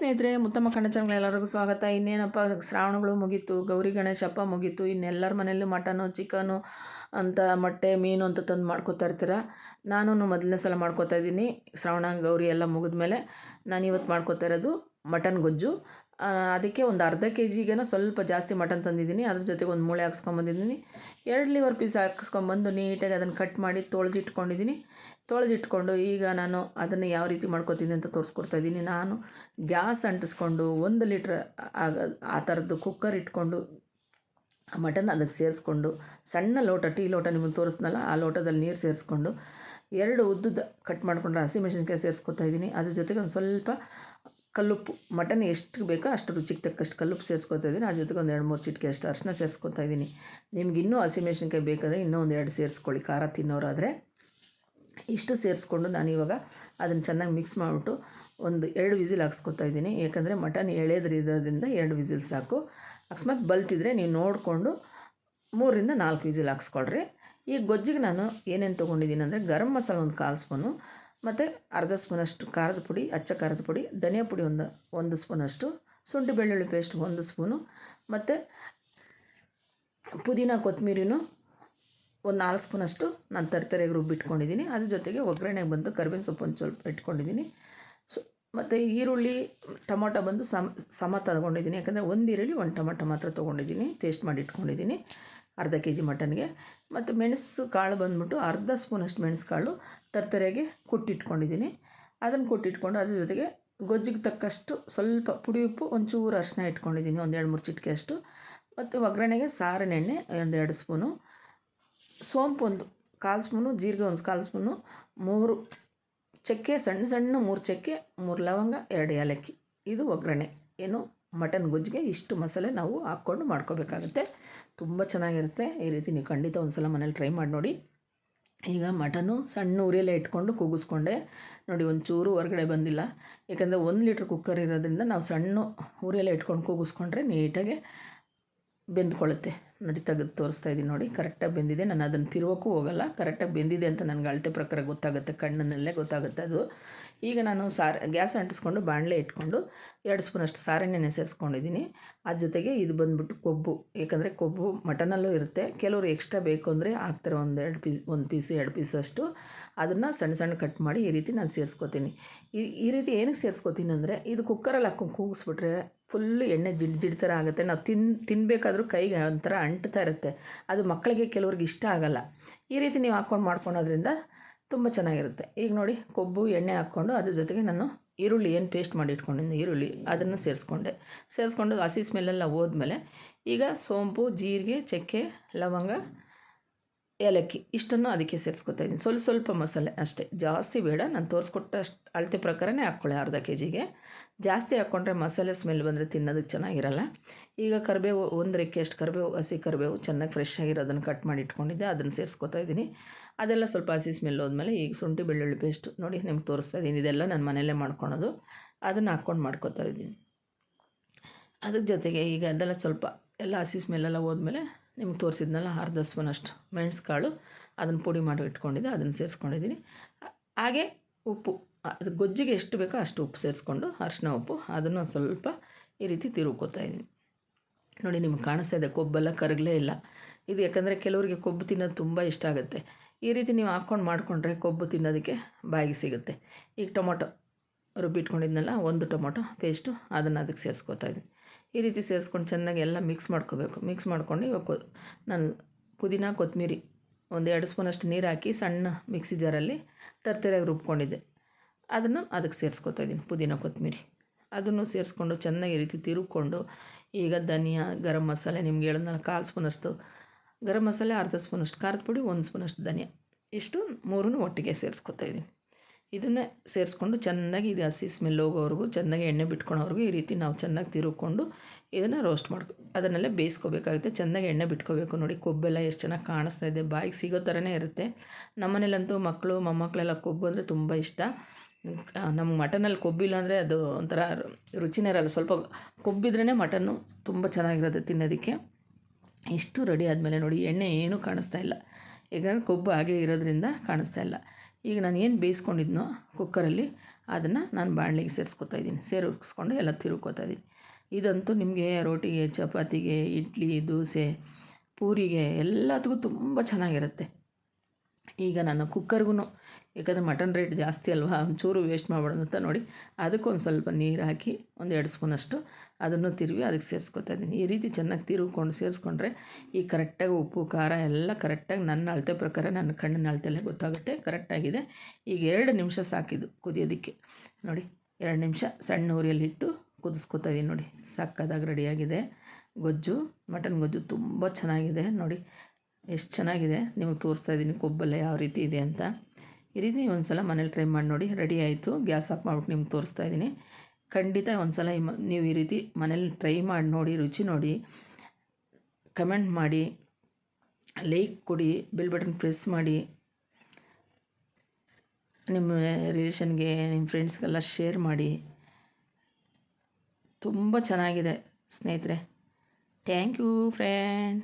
ಸ್ನೇಹಿತರೆ, ಮುತ್ತಮ್ಮ ಕಣ್ಣ ಚಾನಲ್ ಎಲ್ಲರಿಗೂ ಸ್ವಾಗತ. ಇನ್ನೇನಪ್ಪ, ಶ್ರಾವಣಗಳು ಮುಗೀತು, ಗೌರಿ ಗಣೇಶ ಹಬ್ಬ ಮುಗೀತು, ಇನ್ನೆಲ್ಲರ ಮನೆಯಲ್ಲೂ ಮಟನು, ಚಿಕನು ಅಂತ ಮೊಟ್ಟೆ, ಮೀನು ಅಂತ ತಂದು ಮಾಡ್ಕೋತಾ ಇರ್ತೀರ? ನಾನು ಮೊದಲನೇ ಸಲ ಮಾಡ್ಕೋತಾ ಇದ್ದೀನಿ. ಶ್ರಾವಣ, ಗೌರಿ ಎಲ್ಲ ಮುಗಿದ್ಮೇಲೆ ನಾನು ಇವತ್ತು ಮಾಡ್ಕೋತಾ ಇರೋದು ಮಟನ್ ಗೊಜ್ಜು. ಅದಕ್ಕೆ ಒಂದು ಅರ್ಧ ಕೆ ಜಿಗೇನೋ ಸ್ವಲ್ಪ ಜಾಸ್ತಿ ಮಟನ್ ತಂದಿದ್ದೀನಿ. ಅದ್ರ ಜೊತೆಗೆ ಒಂದು ಮೂಳೆ ಹಾಕ್ಸ್ಕೊಂಬಂದಿದ್ದೀನಿ ಎರಡು ಲಿವರ್ ಪೀಸ್ ಹಾಕ್ಸ್ಕೊಂಬಂದು ನೀಟಾಗಿ ಅದನ್ನು ಕಟ್ ಮಾಡಿ ತೊಳೆದಿಟ್ಕೊಂಡಿದ್ದೀನಿ. ತೊಳೆದಿಟ್ಕೊಂಡು ಈಗ ನಾನು ಅದನ್ನು ಯಾವ ರೀತಿ ಮಾಡ್ಕೋತೀನಿ ಅಂತ ತೋರಿಸ್ಕೊಡ್ತಾ ಇದ್ದೀನಿ. ನಾನು ಗ್ಯಾಸ್ ಅಂಟಿಸ್ಕೊಂಡು ಒಂದು ಲೀಟ್ರ್ ಆಗ, ಆ ಥರದ್ದು ಕುಕ್ಕರ್ ಇಟ್ಕೊಂಡು ಮಟನ್ ಅದಕ್ಕೆ ಸೇರಿಸ್ಕೊಂಡು ಸಣ್ಣ ಲೋಟ, ಟೀ ಲೋಟ ನಿಮಗೆ ತೋರಿಸ್ನಲ್ಲ, ಆ ಲೋಟದಲ್ಲಿ ನೀರು ಸೇರಿಸ್ಕೊಂಡು ಎರಡು ಉದ್ದದ ಕಟ್ ಮಾಡಿಕೊಂಡು ಹಸಿಮೆಣಸಿನ್ಕಾಯಿ ಸೇರಿಸ್ಕೊತಾ ಇದ್ದೀನಿ. ಅದ್ರ ಜೊತೆಗೆ ಒಂದು ಸ್ವಲ್ಪ ಕಲ್ಲುಪ್ಪು, ಮಟನ್ ಎಷ್ಟು ಬೇಕೋ ಅಷ್ಟು ರುಚಿಗೆ ತಕ್ಕಷ್ಟು ಕಲ್ಲುಪ್ಪು ಸೇರಿಸ್ಕೊತಾ ಇದ್ದೀನಿ. ಅದ್ರ ಜೊತೆಗೆ ಒಂದು ಎರಡು ಮೂರು ಚಿಟಿಕೆ ಅಷ್ಟು ಅರಶಿನ ಸೇರಿಸ್ಕೊತಾ ಇದ್ದೀನಿ. ನಿಮ್ಗೆ ಇನ್ನೂ ಹಸಿಮೆಣಸಿನ್ಕಾಯಿ ಬೇಕಾದರೆ ಇನ್ನೂ ಒಂದು ಎರಡು ಸೇರಿಸ್ಕೊಳ್ಳಿ. ಖಾರ ತಿನ್ನೋರಾದರೆ ಇಷ್ಟು ಸೇರಿಸ್ಕೊಂಡು ನಾನು ಇವಾಗ ಅದನ್ನು ಚೆನ್ನಾಗಿ ಮಿಕ್ಸ್ ಮಾಡಿಬಿಟ್ಟು ಒಂದು ಎರಡು ವಿಸಿಲ್ ಹಾಕ್ಸ್ಕೊತಾ ಇದ್ದೀನಿ. ಏಕೆಂದರೆ ಮಟನ್ ಎಳೆದ್ರ ಇರೋದ್ರಿಂದ ಎರಡು ವಿಸಿಲ್ ಸಾಕು. ಅಕಸ್ಮಾತ್ ಬಲ್ತಿದ್ರೆ ನೀವು ನೋಡಿಕೊಂಡು ಮೂರರಿಂದ ನಾಲ್ಕು ವಿಸಿಲ್ ಹಾಕ್ಸ್ಕೊಳ್ರಿ. ಈ ಗೊಜ್ಜಿಗೆ ನಾನು ಏನೇನು ತೊಗೊಂಡಿದ್ದೀನಿ ಅಂದರೆ ಗರಂ ಮಸಾಲ ಒಂದು ಕಾಲು ಸ್ಪೂನು ಮತ್ತು ಅರ್ಧ ಸ್ಪೂನಷ್ಟು ಖಾರದ ಪುಡಿ, ಅಚ್ಚ ಖಾರದ ಪುಡಿ, ಧನಿಯಾ ಪುಡಿ ಒಂದು ಒಂದು ಸ್ಪೂನಷ್ಟು, ಶುಂಠಿ ಬೆಳ್ಳುಳ್ಳಿ ಪೇಸ್ಟ್ ಒಂದು ಸ್ಪೂನು, ಮತ್ತು ಪುದೀನ ಕೊತ್ತಂಬರಿನೂ ಒಂದು ನಾಲ್ಕು ಸ್ಪೂನಷ್ಟು ನಾನು ತರ್ತರೆಗೆ ರುಬ್ಬಿಟ್ಕೊಂಡಿದ್ದೀನಿ. ಅದ್ರ ಜೊತೆಗೆ ಒಗ್ಗರಣೆಗೆ ಬಂದು ಕರ್ಬೇವಿನ ಸೊಪ್ಪು ಒಂದು ಸ್ವಲ್ಪ ಇಟ್ಕೊಂಡಿದ್ದೀನಿ. ಸೊ, ಮತ್ತು ಈರುಳ್ಳಿ, ಟೊಮೊಟೊ ಬಂದು ಸಮ ಸಮ ತಗೊಂಡಿದ್ದೀನಿ. ಯಾಕಂದರೆ ಒಂದು ಈರುಳ್ಳಿ, ಒಂದು ಟೊಮೊಟೊ ಮಾತ್ರ ತೊಗೊಂಡಿದ್ದೀನಿ. ಪೇಸ್ಟ್ ಮಾಡಿ ಇಟ್ಕೊಂಡಿದ್ದೀನಿ. ಅರ್ಧ ಕೆ ಜಿ ಮಟನ್ಗೆ. ಮತ್ತು ಮೆಣಸು ಕಾಳು ಬಂದ್ಬಿಟ್ಟು ಅರ್ಧ ಸ್ಪೂನಷ್ಟು ಮೆಣಸು ಕಾಳು ತರ್ತರೆಗೆ ಕುಟ್ಟಿಟ್ಕೊಂಡಿದ್ದೀನಿ. ಅದನ್ನು ಕುಟ್ಟಿಟ್ಕೊಂಡು ಅದ್ರ ಜೊತೆಗೆ ಗೊಜ್ಜಿಗೆ ತಕ್ಕಷ್ಟು ಸ್ವಲ್ಪ ಪುಡಿ ಉಪ್ಪು, ಒಂಚೂರು ಅರಿಶಿನ ಇಟ್ಕೊಂಡಿದ್ದೀನಿ ಒಂದೆರಡು ಮೂರು ಚಿಟಿಕೆ ಅಷ್ಟು. ಮತ್ತು ಒಗ್ಗರಣೆಗೆ ಸಾರಿನ ಎಣ್ಣೆ ಒಂದೆರಡು ಸ್ಪೂನು. ಸೋಂಪು ಒಂದು ಕಾಲು ಸ್ಪೂನು, ಜೀರಿಗೆ ಒಂದು ಕಾಲು ಸ್ಪೂನು, ಮೂರು ಚಕ್ಕೆ, ಸಣ್ಣ ಸಣ್ಣ ಮೂರು ಚಕ್ಕೆ, ಮೂರು ಲವಂಗ, ಎರಡು ಏಲಕ್ಕಿ. ಇದು ಒಗ್ಗರಣೆ. ಏನು ಮಟನ್ ಗೊಜ್ಜಿಗೆ ಇಷ್ಟು ಮಸಾಲೆ ನಾವು ಹಾಕ್ಕೊಂಡು ಮಾಡ್ಕೋಬೇಕಾಗುತ್ತೆ. ತುಂಬ ಚೆನ್ನಾಗಿರುತ್ತೆ. ಈ ರೀತಿ ನೀವು ಖಂಡಿತ ಒಂದು ಸಲ ಮನೇಲಿ ಟ್ರೈ ಮಾಡಿ ನೋಡಿ. ಈಗ ಮಟನು ಸಣ್ಣ ಉರಿಯಲ್ಲೇ ಇಟ್ಕೊಂಡು ಕೂಗಿಸ್ಕೊಂಡೆ ನೋಡಿ, ಒಂಚೂರು ಹೊರಗಡೆ ಬಂದಿಲ್ಲ. ಯಾಕಂದರೆ ಒಂದು ಲೀಟ್ರ್ ಕುಕ್ಕರ್ ಇರೋದ್ರಿಂದ ನಾವು ಸಣ್ಣ ಉರಿಯಲ್ಲೇ ಇಟ್ಕೊಂಡು ಕೂಗಿಸ್ಕೊಂಡ್ರೆ ನೀಟಾಗಿ ಬೆಂದ್ಕೊಳ್ಳುತ್ತೆ. ನೋಡಿ, ತೆಗೆದು ತೋರಿಸ್ತಾ ಇದ್ದೀನಿ ನೋಡಿ ಕರೆಕ್ಟಾಗಿ ಬೆಂದಿದೆ. ನಾನು ಅದನ್ನು ತಿರುವಕ್ಕೂ ಹೋಗಲ್ಲ. ಕರೆಕ್ಟಾಗಿ ಬೆಂದಿದೆ ಅಂತ ನನಗೆ ಅಳತೆ ಪ್ರಕಾರ ಗೊತ್ತಾಗುತ್ತೆ. ಕಣ್ಣಿನಲ್ಲೇ ಗೊತ್ತಾಗುತ್ತೆ ಅದು. ಈಗ ನಾನು ಸಾರ್, ಗ್ಯಾಸ್ ಅಂಟಿಸ್ಕೊಂಡು ಬಾಣಲೆ ಇಟ್ಕೊಂಡು ಎರಡು ಸ್ಪೂನಷ್ಟು ಸಾರೆಣ್ಣೆಣ್ಣೆ ಸೇರಿಸ್ಕೊಂಡಿದ್ದೀನಿ ಅದ ಜೊತೆಗೆ ಇದು ಬಂದ್ಬಿಟ್ಟು ಕೊಬ್ಬು. ಏಕೆಂದರೆ ಕೊಬ್ಬು ಮಟನಲ್ಲೂ ಇರುತ್ತೆ. ಕೆಲವರು ಎಕ್ಸ್ಟ್ರಾ ಬೇಕು ಅಂದರೆ ಹಾಕ್ತಾರೆ. ಒಂದು ಎರಡು ಪೀಸ್, ಒಂದು ಪೀಸ್, ಎರಡು ಪೀಸಷ್ಟು ಅದನ್ನು ಸಣ್ಣ ಸಣ್ಣ ಕಟ್ ಮಾಡಿ ಈ ರೀತಿ ನಾನು ಸೇರಿಸ್ಕೋತೀನಿ. ಈ ಈ ರೀತಿ ಏನಕ್ಕೆ ಸೇರಿಸ್ಕೋತೀನಿ ಅಂದರೆ, ಇದು ಕುಕ್ಕರಲ್ಲಿ ಹಾಕೊಂಡು ಕೂಗಿಸ್ಬಿಟ್ರೆ ಫುಲ್ಲು ಎಣ್ಣೆ ಜಿಡ್ ಜಿಡ್ ಥರ ಆಗುತ್ತೆ. ನಾವು ತಿನ್ ತಿನ್ನಬೇಕಾದ್ರೂ ಕೈಗೆ ಒಂಥರ ಅಂಟ್ತಾ ಇರುತ್ತೆ. ಅದು ಮಕ್ಕಳಿಗೆ ಕೆಲವ್ರಿಗೆ ಇಷ್ಟ ಆಗಲ್ಲ. ಈ ರೀತಿ ನೀವು ಹಾಕ್ಕೊಂಡು ಮಾಡ್ಕೊಳೋದ್ರಿಂದ ತುಂಬ ಚೆನ್ನಾಗಿರುತ್ತೆ. ಈಗ ನೋಡಿ, ಕೊಬ್ಬು, ಎಣ್ಣೆ ಹಾಕ್ಕೊಂಡು ಅದ್ರ ಜೊತೆಗೆ ನಾನು ಈರುಳ್ಳಿ ಏನು ಪೇಸ್ಟ್ ಮಾಡಿ ಇಟ್ಕೊಂಡಿದ್ದೀನಿ ಈರುಳ್ಳಿ ಅದನ್ನು ಸೇರಿಸ್ಕೊಂಡೆ. ಸೇರಿಸ್ಕೊಂಡು ಹಸಿ ಸ್ಮೆಲ್ಲೆಲ್ಲ ಹೋದ್ಮೇಲೆ ಈಗ ಸೋಂಪು, ಜೀರಿಗೆ, ಚಕ್ಕೆ, ಲವಂಗ ಏಲಕ್ಕಿ ಇಷ್ಟನ್ನು ಅದಕ್ಕೆ ಸೇರಿಸ್ಕೊತಾ ಇದ್ದೀನಿ. ಸ್ವಲ್ಪ ಸ್ವಲ್ಪ ಮಸಾಲೆ ಅಷ್ಟೇ. ಜಾಸ್ತಿ ಬೇಡ. ನಾನು ತೋರಿಸ್ಕೊಟ್ಟ ಅಷ್ಟು ಅಳತೆ ಪ್ರಕಾರನೇ ಹಾಕ್ಕೊಳ್ಳಿ ಅರ್ಧ ಕೆ ಜಿಗೆ ಜಾಸ್ತಿ ಹಾಕ್ಕೊಂಡ್ರೆ ಮಸಾಲೆ ಸ್ಮೆಲ್ ಬಂದರೆ ತಿನ್ನೋದಕ್ಕೆ ಚೆನ್ನಾಗಿರಲ್ಲ. ಈಗ ಕರಿಬೇವು ಒಂದು ರೆಕ್ಕೆ ಅಷ್ಟು ಕರಿಬೇವು, ಹಸಿ ಕರಿಬೇವು ಚೆನ್ನಾಗಿ ಫ್ರೆಶ್ ಆಗಿರೋದನ್ನು ಕಟ್ ಮಾಡಿ ಇಟ್ಕೊಂಡಿದ್ದೆ. ಅದನ್ನು ಸೇರಿಸ್ಕೊತಾ ಇದ್ದೀನಿ. ಅದೆಲ್ಲ ಸ್ವಲ್ಪ ಹಸಿ ಸ್ಮೆಲ್ ಹೋದ್ಮೇಲೆ ಈಗ ಶುಂಠಿ, ಬೆಳ್ಳುಳ್ಳಿ ಪೇಸ್ಟ್ ನೋಡಿ ನಿಮ್ಗೆ ತೋರಿಸ್ತಾ ಇದ್ದೀನಿ. ಇದೆಲ್ಲ ನಾನು ಮನೆಯಲ್ಲೇ ಮಾಡ್ಕೊಳೋದು. ಅದನ್ನು ಹಾಕ್ಕೊಂಡು ಮಾಡ್ಕೊತಾ ಇದ್ದೀನಿ. ಅದ್ರ ಜೊತೆಗೆ ಈಗ ಅದೆಲ್ಲ ಸ್ವಲ್ಪ ಎಲ್ಲ ಹಸಿ ಸ್ಮೆಲ್ಲೆಲ್ಲ ಹೋದ್ಮೇಲೆ ನಿಮ್ಗೆ ತೋರಿಸಿದ್ನಲ್ಲ ಅರ್ಧ ಸ್ಪೂನಷ್ಟು ಮೆಣಸು ಕಾಳು ಅದನ್ನು ಪುಡಿ ಮಾಡಿ ಇಟ್ಕೊಂಡಿದ್ದೆ, ಅದನ್ನು ಸೇರಿಸ್ಕೊಂಡಿದ್ದೀನಿ. ಹಾಗೆ ಉಪ್ಪು, ಅದು ಗೊಜ್ಜಿಗೆ ಎಷ್ಟು ಬೇಕೋ ಅಷ್ಟು ಉಪ್ಪು ಸೇರಿಸ್ಕೊಂಡು ಅರಿಶಿನ ಉಪ್ಪು, ಅದನ್ನು ಸ್ವಲ್ಪ ಈ ರೀತಿ ತಿರುಗ್ಕೋತಾ ಇದ್ದೀನಿ. ನೋಡಿ, ನಿಮ್ಗೆ ಕಾಣಿಸ್ತಾ ಇದೆ, ಕೊಬ್ಬೆಲ್ಲ ಕರಗಲೇ ಇಲ್ಲ. ಇದು ಯಾಕಂದರೆ ಕೆಲವರಿಗೆ ಕೊಬ್ಬು ತಿನ್ನೋದು ತುಂಬ ಇಷ್ಟ ಆಗುತ್ತೆ. ಈ ರೀತಿ ನೀವು ಹಾಕ್ಕೊಂಡು ಮಾಡಿಕೊಂಡ್ರೆ ಕೊಬ್ಬು ತಿನ್ನೋದಕ್ಕೆ ಬಾಯಿಗೆ ಸಿಗುತ್ತೆ. ಈಗ ಟೊಮೊಟೊ ರುಬ್ಬಿಟ್ಕೊಂಡಿದ್ನಲ್ಲ, ಒಂದು ಟೊಮೊಟೊ ಪೇಸ್ಟು, ಅದನ್ನು ಅದಕ್ಕೆ ಸೇರಿಸ್ಕೊತಾ ಇದ್ದೀನಿ. ಈ ರೀತಿ ಸೇರಿಸ್ಕೊಂಡು ಚೆನ್ನಾಗಿ ಎಲ್ಲ ಮಿಕ್ಸ್ ಮಾಡ್ಕೋಬೇಕು. ಮಿಕ್ಸ್ ಮಾಡ್ಕೊಂಡು ಇವಾಗ ನಾನು ಪುದೀನ ಕೊತ್ತಂಬರಿ ಒಂದು ಎರಡು ಸ್ಪೂನಷ್ಟು ನೀರು ಹಾಕಿ ಸಣ್ಣ ಮಿಕ್ಸಿ ಜಾರಲ್ಲಿ ತರ್ತರಿಯಾಗಿ ರುಬ್ಕೊಂಡಿದ್ದೆ. ಅದನ್ನು ಅದಕ್ಕೆ ಸೇರಿಸ್ಕೊತಾ ಇದ್ದೀನಿ, ಪುದೀನ ಕೊತ್ತಂಬರಿ ಅದನ್ನು ಸೇರಿಸ್ಕೊಂಡು ಚೆನ್ನಾಗಿ ಈ ರೀತಿ ತಿರುಗ್ಕೊಂಡು ಈಗ ಧನಿಯಾ, ಗರಂ ಮಸಾಲೆ ನಿಮ್ಗೆ ಹೇಳಿದ್ನಲ್ಲ, ಕಾಲು ಸ್ಪೂನಷ್ಟು ಗರಂ ಮಸಾಲೆ, ಅರ್ಧ ಸ್ಪೂನಷ್ಟು ಖಾರದ ಪುಡಿ, ಒಂದು ಸ್ಪೂನಷ್ಟು ಧನಿಯಾ. ಇಷ್ಟು ಮೂರನ್ನು ಒಟ್ಟಿಗೆ ಸೇರಿಸ್ಕೊತಾ ಇದ್ದೀನಿ. ಇದನ್ನೇ ಸೇರಿಸ್ಕೊಂಡು ಚೆನ್ನಾಗಿ ಇದು ಹಸಿ ಸ್ಮೆಲ್ ಹೋಗೋವರೆಗೂ, ಚೆನ್ನಾಗಿ ಎಣ್ಣೆ ಬಿಟ್ಕೊಳೋವರೆಗೂ ಈ ರೀತಿ ನಾವು ಚೆನ್ನಾಗಿ ತಿರುಕೊಂಡು ಇದನ್ನು ರೋಸ್ಟ್ ಮಾಡ್ಕೊ, ಅದನ್ನೆಲ್ಲ ಬೇಯಿಸ್ಕೋಬೇಕಾಗುತ್ತೆ. ಚೆನ್ನಾಗಿ ಎಣ್ಣೆ ಬಿಟ್ಕೋಬೇಕು. ನೋಡಿ ಕೊಬ್ಬೆಲ್ಲ ಎಷ್ಟು ಚೆನ್ನಾಗಿ ಕಾಣಿಸ್ತಾ ಇದೆ. ಬಾಯಿಗೆ ಸಿಗೋ ಥರನೇ ಇರುತ್ತೆ. ನಮ್ಮನೇಲಂತೂ ಮಕ್ಕಳು ಮೊಮ್ಮಕ್ಕಳೆಲ್ಲ ಕೊಬ್ಬು ಅಂದರೆ ತುಂಬ ಇಷ್ಟ. ನಮ್ಗೆ ಮಟನಲ್ಲಿ ಕೊಬ್ಬಿಲ್ಲ ಅಂದರೆ ಅದು ಒಂಥರ ರುಚಿನೇ ಇರಲ್ಲ. ಸ್ವಲ್ಪ ಕೊಬ್ಬಿದ್ರೇ ಮಟನ್ನು ತುಂಬ ಚೆನ್ನಾಗಿರುತ್ತೆ ತಿನ್ನೋದಕ್ಕೆ. ಇಷ್ಟು ರೆಡಿ ಆದಮೇಲೆ ನೋಡಿ, ಎಣ್ಣೆ ಏನೂ ಕಾಣಿಸ್ತಾ ಇಲ್ಲ. ಯಾಕಂದರೆ ಕೊಬ್ಬು ಹಾಗೆ ಇರೋದ್ರಿಂದ ಕಾಣಿಸ್ತಾ ಇಲ್ಲ. ಈಗ ನಾನು ಏನು ಬೇಯಿಸ್ಕೊಂಡಿದ್ನೋ ಕುಕ್ಕರಲ್ಲಿ ಅದನ್ನು ನಾನು ಬಾಣಲಿಗೆ ಸೇರಿಸ್ಕೊತಾ ಇದ್ದೀನಿ. ಸೇರಿಸ್ಕೊಂಡು ಎಲ್ಲ ತಿರುಗ್ಕೊತಾ ಇದ್ದೀನಿ. ಇದಂತೂ ನಿಮಗೆ ರೋಟಿಗೆ, ಚಪಾತಿಗೆ, ಇಡ್ಲಿ, ದೋಸೆ, ಪೂರಿಗೆ ಎಲ್ಲದಕ್ಕೂ ತುಂಬ ಚೆನ್ನಾಗಿರುತ್ತೆ. ಈಗ ನಾನು ಕುಕ್ಕರ್ಗೂ ಯಾಕಂದರೆ ಮಟನ್ ರೇಟ್ ಜಾಸ್ತಿ ಅಲ್ವಾ, ಒಂಚೂರು ವೇಸ್ಟ್ ಮಾಡಬಾರ್ದು ಅಂತ ನೋಡಿ ಅದಕ್ಕೊಂದು ಸ್ವಲ್ಪ ನೀರು ಹಾಕಿ ಒಂದು ಎರಡು ಸ್ಪೂನಷ್ಟು ಅದನ್ನು ತಿರುವಿ ಅದಕ್ಕೆ ಸೇರಿಸ್ಕೊತಾ ಇದ್ದೀನಿ. ಈ ರೀತಿ ಚೆನ್ನಾಗಿ ತಿರುಗ್ಕೊಂಡು ಸೇರಿಸ್ಕೊಂಡ್ರೆ ಈ ಕರೆಕ್ಟಾಗಿ ಉಪ್ಪು, ಖಾರ ಎಲ್ಲ ಕರೆಕ್ಟಾಗಿ ನನ್ನ ಅಳತೆ ಪ್ರಕಾರ ನನ್ನ ಕಣ್ಣಿನ ಅಳತೆಯಲ್ಲೇ ಗೊತ್ತಾಗುತ್ತೆ ಕರೆಕ್ಟಾಗಿದೆ ಈಗ ಎರಡು ನಿಮಿಷ ಸಾಕಿದ್ದು ಕುದಿಯೋದಕ್ಕೆ. ನೋಡಿ, ಎರಡು ನಿಮಿಷ ಸಣ್ಣ ಉರಿಯಲ್ಲಿಟ್ಟು ಕುದಿಸ್ಕೊತಾ ಇದ್ದೀನಿ ನೋಡಿ ಸಕ್ಕದಾಗಿ ರೆಡಿಯಾಗಿದೆ ಗೊಜ್ಜು, ಮಟನ್ ಗೊಜ್ಜು ತುಂಬ ಚೆನ್ನಾಗಿದೆ ನೋಡಿ. ಎಷ್ಟು ಚೆನ್ನಾಗಿದೆ. ನಿಮಗೆ ತೋರಿಸ್ತಾ ಇದ್ದೀನಿ ಕೊಬ್ಬಲ್ಲ ಯಾವ ರೀತಿ ಇದೆ ಅಂತ. ಈ ರೀತಿ ಒಂದು ಸಲ ಮನೇಲಿ ಟ್ರೈ ಮಾಡಿ ನೋಡಿ ರೆಡಿ ಆಯಿತು. ಗ್ಯಾಸ್ ಆಫ್ ಮಾಡ್ಬಿಟ್ಟು ನಿಮ್ಗೆ ತೋರಿಸ್ತಾ ಇದ್ದೀನಿ. ಖಂಡಿತ ಒಂದು ಸಲ ನೀವು ಈ ರೀತಿ ಮನೇಲಿ ಟ್ರೈ ಮಾಡಿ ನೋಡಿ, ರುಚಿ ನೋಡಿ ಕಮೆಂಟ್ ಮಾಡಿ ಲೈಕ್ ಕೊಡಿ ಬೆಲ್ ಬಟನ್ ಪ್ರೆಸ್ ಮಾಡಿ. ನಿಮ್ಮ ರಿಲೇಷನ್ಗೆ ನಿಮ್ಮ ಫ್ರೆಂಡ್ಸ್ಗೆಲ್ಲ ಶೇರ್ ಮಾಡಿ. ತುಂಬ ಚೆನ್ನಾಗಿದೆ ಸ್ನೇಹಿತರೆ. Thank you friend